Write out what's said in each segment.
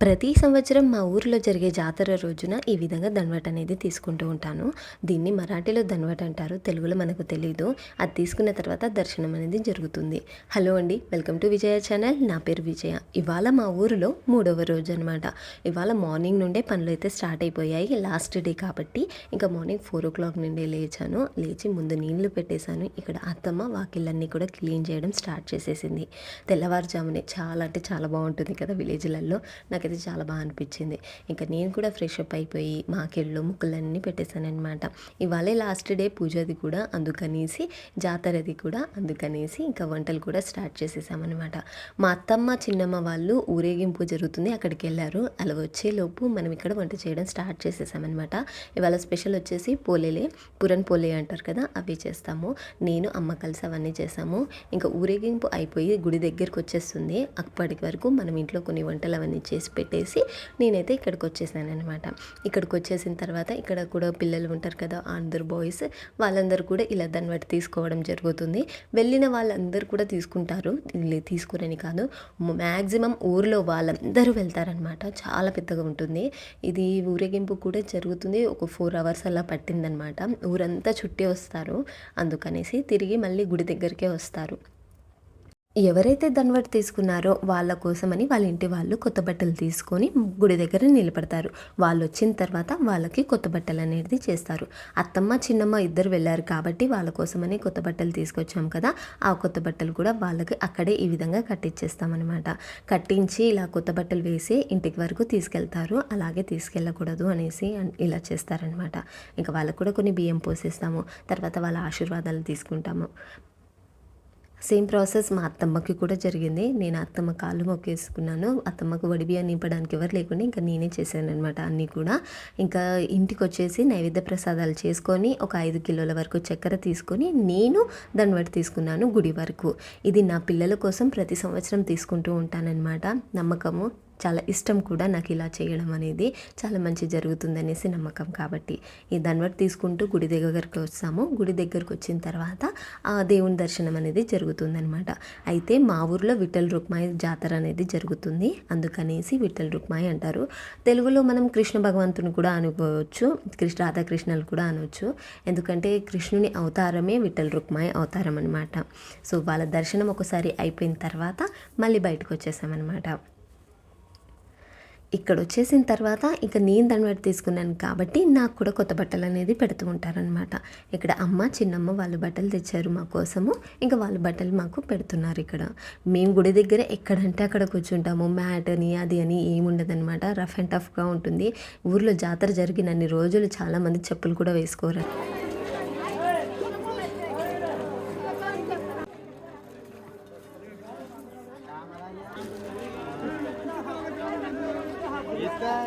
ప్రతి సంవత్సరం మా ఊరిలో జరిగే జాతర రోజున ఈ విధంగా దన్వట్ అనేది తీసుకుంటూ ఉంటాను. దీన్ని మరాఠీలో దన్వట్ అంటారు. తెలుగులో మనకు తెలియదు అది తీసుకున్న తర్వాత దర్శనం అనేది జరుగుతుంది. హలో అండి వెల్కమ్ టు విజయ ఛానల్. నా పేరు విజయ. ఇవాళ మా ఊరిలో మూడవ రోజు అనమాట ఇవాళ మార్నింగ్ నుండే పనులు అయితే స్టార్ట్ అయిపోయాయి. లాస్ట్ డే కాబట్టి ఇంకా మార్నింగ్ ఫోర్ ఓ క్లాక్ నుండే లేచాను. లేచి ముందు నీళ్ళు పెట్టేశాను. ఇక్కడ అత్తమ్మ వాకిళ్ళన్నీ కూడా క్లీన్ చేయడం స్టార్ట్ చేసేసింది. తెల్లవారుజామునే చాలా అంటే చాలా బాగుంటుంది కదా విలేజ్లలో. నాకు నాకైతే చాలా బాగా అనిపించింది. ఇంకా నేను కూడా ఫ్రెష్ అప్ అయిపోయి మాకెళ్ళు ముక్కలన్నీ పెట్టేశానమాట ఇవాళే లాస్ట్ డే పూజది కూడా అందుకనేసి జాతరది కూడా అందుకనేసి ఇంకా వంటలు కూడా స్టార్ట్ చేసేసామన్నమాట. మా అత్తమ్మ చిన్నమ్మ వాళ్ళు ఊరేగింపు జరుగుతుంది అక్కడికి వెళ్ళారు. అలా వచ్చేలోపు మనం ఇక్కడ వంట చేయడం స్టార్ట్ చేసేసామన్నమాట. ఇవాళ స్పెషల్ వచ్చేసి పోలేలే పురన్ పోలే అంటారు కదా అవి చేస్తాము. నేను అమ్మ కలిసి అవన్నీ చేసాము. ఇంకా ఊరేగింపు అయిపోయి గుడి దగ్గరికి వచ్చేస్తుంది. అప్పటి వరకు మనం ఇంట్లో కొన్ని వంటలు అవన్నీ చేసి పెట్టేసి నేనైతే ఇక్కడికి వచ్చేసాను అనమాట ఇక్కడికి వచ్చేసిన తర్వాత ఇక్కడ కూడా పిల్లలు ఉంటారు కదా అందరు బాయ్స్ వాళ్ళందరూ కూడా ఇలా దాన్ని బట్టి తీసుకోవడం జరుగుతుంది. వెళ్ళిన వాళ్ళందరూ కూడా తీసుకుంటారు. తీసుకురని కాదు మ్యాక్సిమం ఊర్లో వాళ్ళందరూ వెళ్తారనమాట చాలా పెద్దగా ఉంటుంది. ఇది ఊరేగింపు కూడా జరుగుతుంది. ఒక ఫోర్ అవర్స్ అలా పట్టిందనమాట ఊరంతా చుట్టి వస్తారు. అందుకనేసి తిరిగి మళ్ళీ గుడి దగ్గరికే వస్తారు. ఎవరైతే దన్వట్ తీసుకున్నారో వాళ్ళ కోసమని వాళ్ళ ఇంటి వాళ్ళు కొత్త బట్టలు తీసుకొని గుడి దగ్గర నిలబడతారు. వాళ్ళు వచ్చిన తర్వాత వాళ్ళకి కొత్త బట్టలు అనేది చేస్తారు. అత్తమ్మ చిన్నమ్మ ఇద్దరు వెళ్ళారు కాబట్టి వాళ్ళ కోసమని కొత్త బట్టలు తీసుకొచ్చాం కదా ఆ కొత్త బట్టలు కూడా వాళ్ళకి అక్కడే ఈ విధంగా కట్టించేస్తామన్నమాట కట్టించి ఇలా కొత్త బట్టలు వేసి ఇంటికి వరకు తీసుకెళ్తారు. అలాగే తీసుకెళ్ళకూడదు అనేసి ఇలా చేస్తారనమాట ఇంకా వాళ్ళకు కూడా కొన్ని బియ్యం పోసేస్తాము. తర్వాత వాళ్ళ ఆశీర్వాదాలు తీసుకుంటాము. సేమ్ ప్రాసెస్ మా అత్తమ్మకి కూడా జరిగింది. నేను అత్తమ్మ కాళ్ళు మొక్కేసుకున్నాను. అత్తమ్మకు వడి బియ్యాన్ని నింపడానికి ఎవరు లేకుండా ఇంకా నేనే చేశాను అనమాట అన్నీ కూడా. ఇంకా ఇంటికి వచ్చేసి నైవేద్య ప్రసాదాలు చేసుకొని ఒక ఐదు కిలోల వరకు చక్కెర తీసుకొని నేను దాన్ని బట్టి తీసుకున్నాను గుడి వరకు. ఇది నా పిల్లల కోసం ప్రతి సంవత్సరం తీసుకుంటూ ఉంటానన్నమాట. నమ్మకము? చాలా ఇష్టం కూడా నాకు ఇలా చేయడం అనేది చాలా మంచి జరుగుతుందనేసి నమ్మకం కాబట్టి ఈ దాన్ని తీసుకుంటూ గుడి దగ్గరికి వస్తాము. గుడి దగ్గరకు వచ్చిన తర్వాత ఆ దేవుని దర్శనం అనేది జరుగుతుందనమాట అయితే మా ఊర్లో విఠల్ రుక్మాయి జాతర అనేది జరుగుతుంది. అందుకనేసి విఠల్ రుక్మాయి అంటారు. తెలుగులో మనం కృష్ణ భగవంతుని కూడా అనుకోవచ్చు కృష్ణ రాధాకృష్ణలు కూడా అనవచ్చు ఎందుకంటే కృష్ణుని అవతారమే విఠల్ రుక్మాయి అవతారం అనమాట సో వాళ్ళ దర్శనం ఒకసారి అయిపోయిన తర్వాత మళ్ళీ బయటకు వచ్చేసామన్నమాట. ఇక్కడ వచ్చేసిన తర్వాత ఇక నేను దాన్ని బట్టి తీసుకున్నాను కాబట్టి నాకు కూడా కొత్త బట్టలు అనేది పెడుతూ ఉంటారనమాట ఇక్కడ అమ్మ చిన్నమ్మ వాళ్ళు బట్టలు తెచ్చారు మా కోసము. ఇంకా వాళ్ళ బట్టలు మాకు పెడుతున్నారు ఇక్కడ. మేము గుడి దగ్గర ఎక్కడంటే అక్కడ కూర్చుంటాము. మ్యాట్ అని అది అని ఏముండదనమాట రఫ్ అండ్ టఫ్గా ఉంటుంది. ఊర్లో జాతర జరిగినన్ని రోజులు చాలామంది చెప్పులు కూడా వేసుకోరు.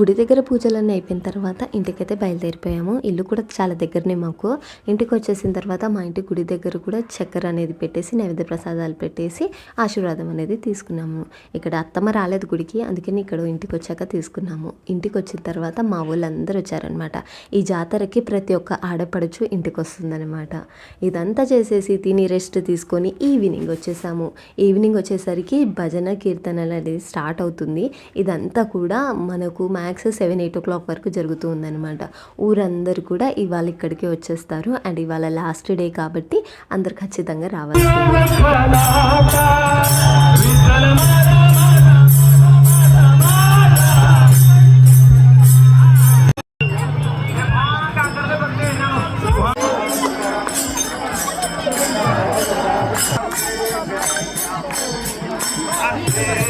గుడి దగ్గర పూజలన్నీ అయిపోయిన తర్వాత ఇంటికైతే బయలుదేరిపోయాము. ఇల్లు కూడా చాలా దగ్గరనే మాకు. ఇంటికి వచ్చేసిన తర్వాత మా ఇంటి గుడి దగ్గర కూడా చక్కెర అనేది పెట్టేసి నైవేద్య ప్రసాదాలు పెట్టేసి ఆశీర్వాదం అనేది తీసుకున్నాము. ఇక్కడ అత్తమ్మ రాలేదు గుడికి అందుకని ఇక్కడ ఇంటికి వచ్చాక తీసుకున్నాము. ఇంటికి వచ్చిన తర్వాత మా వాళ్ళందరూ వచ్చారనమాట. ఈ జాతరకి ప్రతి ఒక్క ఆడపడుచు ఇంటికి వస్తుందన్నమాట ఇదంతా చేసేసి తిని రెస్ట్ తీసుకొని ఈవినింగ్ వచ్చేసాము. ఈవినింగ్ వచ్చేసరికి భజన కీర్తనలు అనేది స్టార్ట్ అవుతుంది. ఇదంతా కూడా మనకు max seven eight o'clock వరకు జరుగుతూ ఉందనమాట ఊరందరూ కూడా ఇవాళ ఇక్కడికి వచ్చేస్తారు. అండ్ ఇవాళ లాస్ట్ డే కాబట్టి అందరు ఖచ్చితంగా రావాలి. Yeah.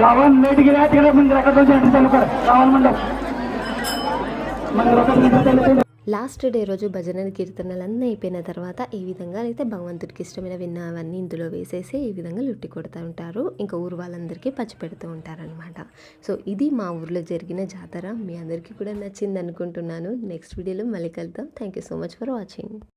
रावण नेट गेला तिकडे मंदिराकडे जाऊन चालू कर. रावण मंडप मंदिराकडे चालू లాస్ట్ డే రోజు భజన కీర్తనలన్నీ అయిపోయిన తర్వాత ఈ విధంగా అయితే భగవంతుడికి ఇష్టమైన విన్నవన్నీ ఇందులో వేసేసి ఈ విధంగా లుట్టి కొడుతూ ఉంటారు. ఇంకా ఊరు వాళ్ళందరికీ పచ్చి పెడుతూ ఉంటారనమాట సో ఇది మా ఊర్లో జరిగిన జాతర. మీ అందరికీ కూడా నచ్చింది అనుకుంటున్నాను నెక్స్ట్ వీడియోలో మళ్ళీ కలుద్దాం. Thank you so much for watching